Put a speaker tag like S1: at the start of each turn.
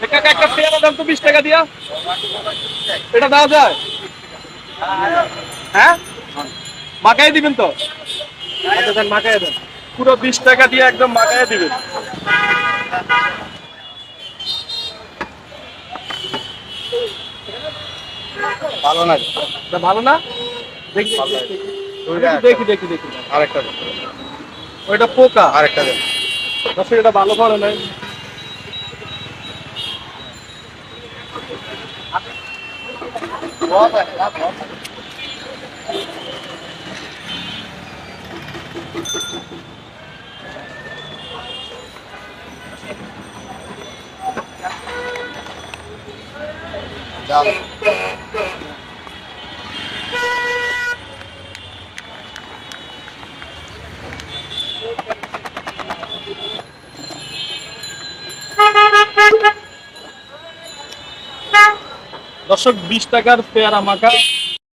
S1: কাকা একটা পেয়ারা দাম তো বিশ টাকা দিয়া। এটা দেওয়া যায়? হ্যাঁ? মাকাই দিবেন তো? আচ্ছা মাকাই দেন। পুরো বিশ টাকা দিয়ে একদম মাকাই দিবেন।
S2: ভালো না?
S1: ভালো না? দেখি দেখি, দেখি।
S2: আরেকটা
S1: ওইটা পোকা।
S2: আরেকটা দেন।
S1: এটা ভালো করে নাই
S2: Quá rồi, quá rồi. Thank.
S1: দর্শক বিশ টাকার পেয়ারা মাখা